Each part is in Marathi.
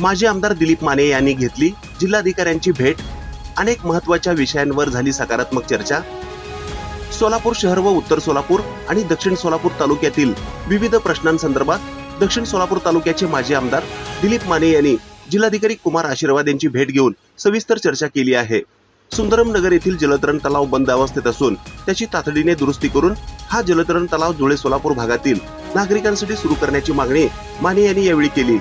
माजी आमदार दिलीप माने यांनी घेतली. जिल्हाधिकाऱ्यांची भेट अनेक महत्त्वाच्या विषयांवर झाली सकारात्मक चर्चा. सोलापूर शहर व उत्तर सोलापूर आणि दक्षिण सोलापूर तालुक्यातील विविध प्रश्नांसंदर्भात दक्षिण सोलापूर तालुक्याचे माजी आमदार दिलीप माने यांनी जिल्हाधिकारी कुमार आशीर्वाद यांची भेट घेऊन सविस्तर चर्चा केली आहे. सुंदरम नगर येथील जलतरण तलाव बंद अवस्थेत असून त्याची तातडीने दुरुस्ती करून हा जलतरण तलाव धुळे सोलापूर भागातील नागरिकांसाठी सुरू करण्याची मागणी माने यांनी यावेळी केली.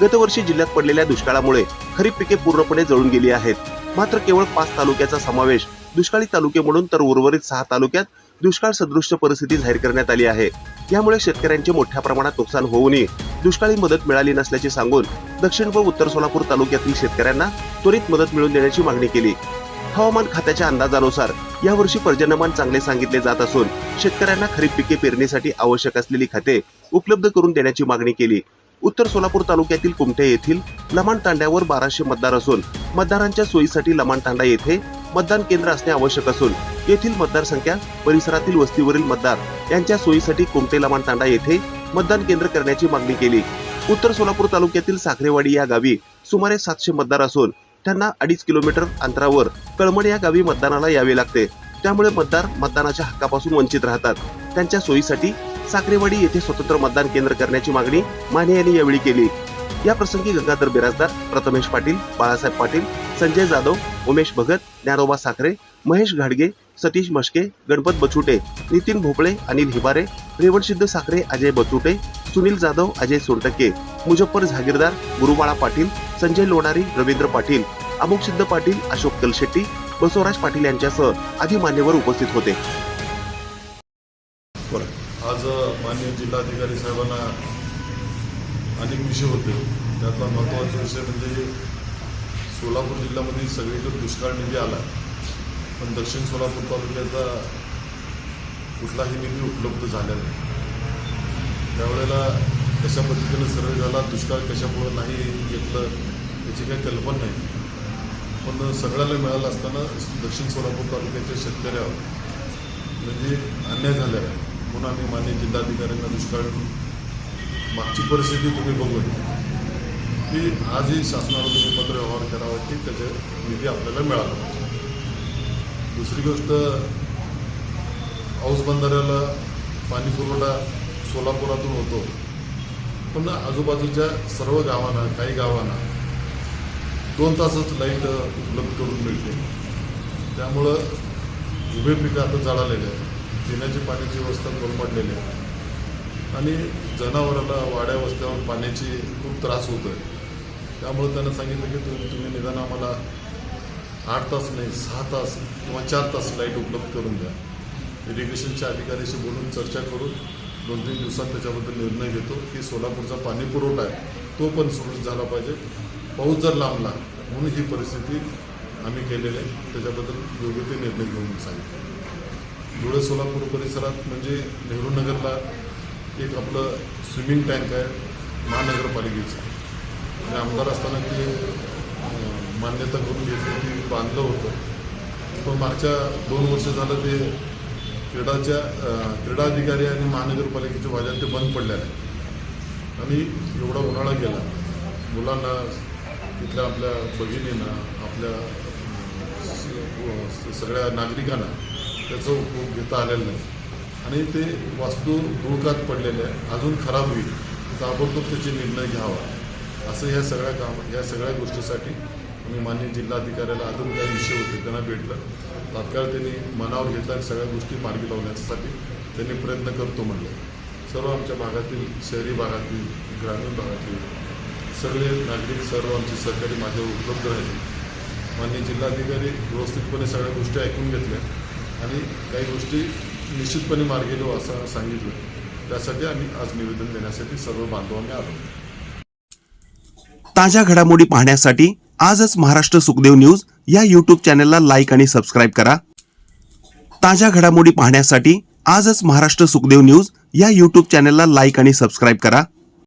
गतवर्षी जिल्ह्यात पडलेल्या दुष्काळामुळे खरीप पिके पूर्णपणे जळून गेली आहेत. मात्र केवळ पाच तालुक्याचा समावेश दुष्काळी तालुके म्हणून तर उर्वरित सहा तालुक्यात दुष्काळ सदृश्य परिस्थिती जाहीर करण्यात आली आहे. यामुळे शेतकऱ्यांचे मोठ्या प्रमाणात नुकसान होऊनही दुष्काळी मदत मिळाली नसल्याचे सांगून दक्षिण व उत्तर सोलापूर तालुक्यातील शेतकऱ्यांना त्वरित मदत मिळवून देण्याची मागणी केली. हवामान खात्याच्या अंदाजानुसार यावर्षी पर्जन्यमान चांगले सांगितले जात असून शेतकऱ्यांना खरीप पिके पेरणीसाठी आवश्यक असलेली खते उपलब्ध करून देण्याची मागणी केली. उत्तर सोलापूर तालुक्यातील कुमठे येथील लमाण तांड्यावर बाराशे मतदार असून मतदारांच्या सोयीसाठी लमाण तांडा येथे मतदान केंद्र असणे आवश्यक असून येथील मतदारसंख्या परिसरातील वस्तीवरील मतदार यांच्या सोयीसाठी कुमटे लमाण तांडा येथे मतदान केंद्र करण्याची मागणी केली. उत्तर सोलापूर तालुक्यातील साखरेवाडी या गावी सुमारे सातशे मतदार असून त्यांना अडीच किलोमीटर अंतरावर कळमण या गावी मतदानाला यावे लागते. त्यामुळे मतदार मतदानाच्या हक्कापासून वंचित राहतात. त्यांच्या सोयीसाठी साखरेवाडी येथे स्वतंत्र मतदान केंद्र करण्याची मागणी माने यांनी यावेळी केली. या प्रसंगी गंगाधर बिराजदार प्रथमेश पाटील बाळासाहेब पाटील संजय जाधव उमेश भगत ज्ञानोबा साखरे महेश घाडगे सतीश मश्के गणपत बचुटे नितीन भोपळे अनिल हिबारे रेवणसिद्ध साखरे अजय बचुटे सुनील जाधव अजय सोनटक्के मुजफ्फर झागीरदार गुरुबाळा पाटील संजय लोणारी रवींद्र पाटील अमुक सिद्ध पाटील अशोक कलशेट्टी बसवराज पाटील यांच्यासह आदी मान्यवर उपस्थित होते. माननीय जिल्हाधिकारी साहेबांना अनेक विषय होते. त्यातला महत्त्वाचा विषय म्हणजे सोलापूर जिल्ह्यामध्ये सगळीकडे दुष्काळ निधी आला. पण दक्षिण सोलापूर तालुक्याचा कुठलाही निधी उपलब्ध झाला नाही. त्यावेळेला कशा पद्धतीनं सर्वे झाला दुष्काळ कशामुळं नाही घेतलं याची काही कल्पना नाही. पण सगळ्याला मिळालं असताना दक्षिण सोलापूर तालुक्याच्या शेतकऱ्यावर म्हणजे अन्याय झालेला आहे. पुन्हा मी मान्य जिल्हाधिकाऱ्यांना दुष्काळ मागची परिस्थिती तुम्ही बघून की आजही शासनाला तुम्ही पत्र व्यवहार करावा की त्याचे निधी आपल्याला मिळाला पाहिजे. दुसरी गोष्ट औस बंधाऱ्याला पाणी पुरवठा सोलापुरातून होतो. पण आजूबाजूच्या सर्व गावांना काही गावांना दोन तासच लाइट उपलब्ध करून मिळते. त्यामुळं उभे पिकं आता जळालेले आहेत. पिण्याची पाण्याची व्यवस्था कोलमडलेली आहे. आणि जनावरांना वाड्या वस्त्यावर पाण्याची खूप त्रास होतो आहे त्यामुळे त्यांना सांगितलं की तुम्ही तुम्ही निदान आम्हाला आठ तास नाही सहा तास किंवा चार तास लाइट उपलब्ध करून द्या. इरिगेशनच्या अधिकाऱ्याशी बोलून चर्चा करून दोन तीन दिवसात त्याच्याबद्दल निर्णय घेतो की सोलापूरचा पाणी पुरवठा आहे तो पण सुरळीत झाला पाहिजे. पाऊस जर लांबला म्हणून ही परिस्थिती आम्ही केलेली आहे. त्याच्याबद्दल योग्य ते निर्णय घेऊन सांगितलं. धुळे सोलापूर परिसरात म्हणजे नेहरू नगरला एक आपलं स्विमिंग टँक आहे महानगरपालिकेचं. आणि आमदार असताना ते मान्यता करून घेतली की बांधलं होतं. पण मागच्या दोन वर्ष झालं ते क्रीडाच्या क्रीडा अधिकारी आणि महानगरपालिकेच्या वाजात ते बंद पडलेलं आहे. आणि एवढा उन्हाळा गेला. मुलांना तिथल्या आपल्या भगिनींना आपल्या सगळ्या नागरिकांना त्याचा उपयोग घेता आलेला नाही. आणि ते वास्तू धुळकात पडलेले आहे. अजून खराब होईल. ताबडतोब त्याचे निर्णय घ्यावा. असं ह्या सगळ्या काम या सगळ्या गोष्टीसाठी मी मान्य जिल्हाधिकाऱ्याला अजून काही विषय होते त्यांना भेटलं. तात्काळ त्यांनी मनावर घेतला आणि सगळ्या गोष्टी मार्गी लावण्यासाठी त्यांनी प्रयत्न करतो म्हणलं. सर्व आमच्या भागातील शहरी भागातील ग्रामीण भागातील सगळे नागरिक सर्व आमचे सहकारी माझ्यावर उपलब्ध राहिले. मान्य जिल्हाधिकारी व्यवस्थितपणे सगळ्या गोष्टी ऐकून घेतल्या. आणि काही गोष्टी निश्चितपणे मार्गी लावू असं सांगितलं. त्यासाठी आम्ही आज निवेदन देण्यासाठी सर्व बांधवांनी आलो. ताज्या घडामोडी पाहण्यासाठी आजच महाराष्ट्र सुखदेव न्यूज या यूट्यूब चॅनलला लाईक आणि सबस्क्राईब करा. ताज्या घडामोडी पाहण्यासाठी आजच महाराष्ट्र सुखदेव न्यूज या यूट्यूब चॅनलला लाईक आणि सबस्क्राईब करा.